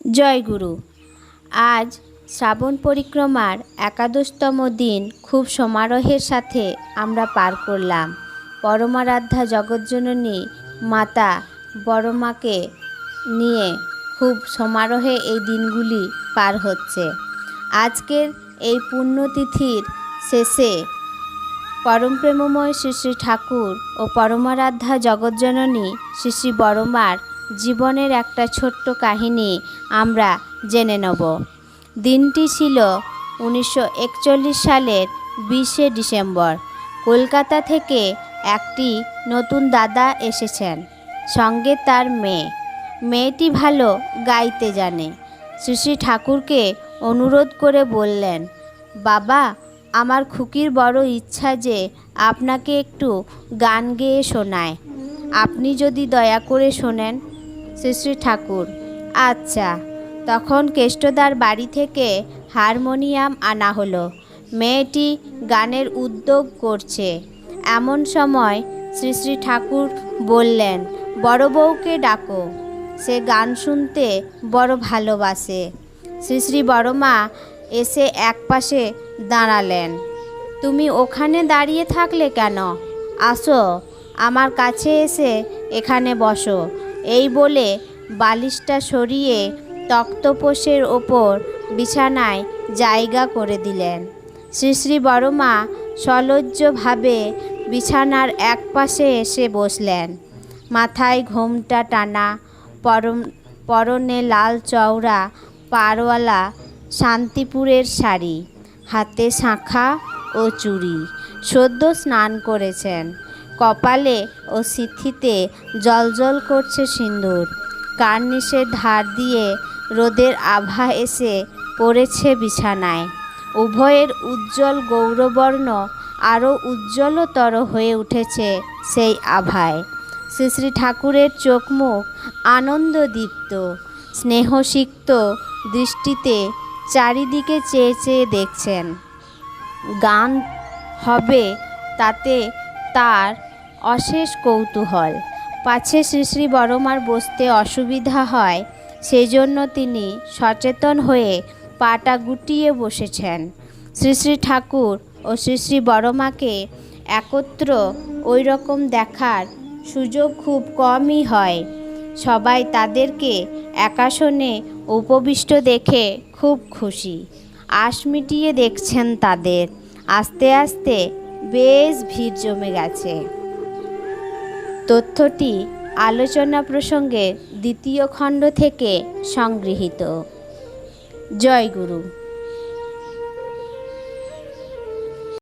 জয় গুরু। আজ শ্রাবণ পরিক্রমার একাদশতম দিন খুব সমারোহের সাথে আমরা পার করলাম। পরমারাধ্যা জগজ্জননী মাতা বড়মাকে নিয়ে খুব সমারোহে এই দিনগুলি পার হচ্ছে। আজকের এই পুণ্যতিথির শেষে পরম প্রেমময় শ্রী শ্রী ঠাকুর ও পরমারাধ্যা জগজ্জননী শ্রী শ্রী বড়মার জীবনের একটা ছোট্ট কাহিনী আমরা জেনে নেব। দিনটি ছিল উনিশশো একচল্লিশ সালের বিশে ডিসেম্বর। কলকাতা থেকে একটি নতুন দাদা এসেছেন, সঙ্গে তার মেয়ে। মেয়েটি ভালো গাইতে জানে। শ্রী শ্রী ঠাকুরকে অনুরোধ করে বললেন, বাবা, আমার খুকির বড় ইচ্ছা যে আপনাকে একটু গান গেয়ে শোনায়। আপনি যদি দয়া করে শোনেন শ্রী শ্রী ঠাকুর। আচ্ছা তখন কেষ্টদার বাড়ি থেকে হারমোনিয়াম আনা হলো। মেয়েটি গানের উদ্যোগ করছে। এমন সময় শ্রী শ্রী ঠাকুর বললেন, বড় বউকে ডাকো। সে গান শুনতে বড় ভালোবাসে। শ্রী শ্রী বড়মা এসে একপাশে দাঁড়ালেন। তুমি ওখানে দাঁড়িয়ে থাকলে কেন? আসো, আমার কাছে এসে এখানে বসো। এই বলে বালিশটা সরিয়ে তক্তপোষের ওপর বিছানায় জায়গা করে দিলেন। শ্রী শ্রী বড়মা সলজ্জভাবে বিছানার এক পাশে এসে বসলেন। মাথায় ঘোমটা টানা, পরম, পরনে লাল চওড়া পারওয়ালা শান্তিপুরের শাড়ি, হাতে শাঁখা ও চুড়ি। সদ্য স্নান করেছেন। কপালে ও সিথিতে জলজল করছে সিন্দুর। কার্নিশের ধার দিয়ে রোদের আভা এসে পড়েছে বিছানায়। উভয়ের উজ্জ্বল গৌরবর্ণ আরও উজ্জ্বলতর হয়ে উঠেছে সেই আভায়। শ্রী শ্রী ঠাকুরের চোখ মুখ আনন্দদীপ্ত, স্নেহসিক্ত দৃষ্টিতে চারিদিকে চেয়ে চেয়ে দেখছেন। গান হবে তাতে তার অশেষ কৌতূহল। পাছে শ্রী শ্রী বড়মার বসতে অসুবিধা হয়, সেজন্য তিনি সচেতন হয়ে পাটা গুটিয়ে বসেছেন। শ্রী শ্রী ঠাকুর ও শ্রী শ্রী বড়মাকে একত্র ওই রকম দেখার সুযোগ খুব কমই হয়। সবাই তাদেরকে একাশনে উপবিষ্ট দেখে খুব খুশি। আশ মিটিয়ে দেখছেন তাদের। আস্তে আস্তে বেশ ভিড় জমে গেছে। তথ্যটি আলোচনা প্রসঙ্গে দ্বিতীয় খণ্ড থেকে সংগৃহীত। জয় গুরু।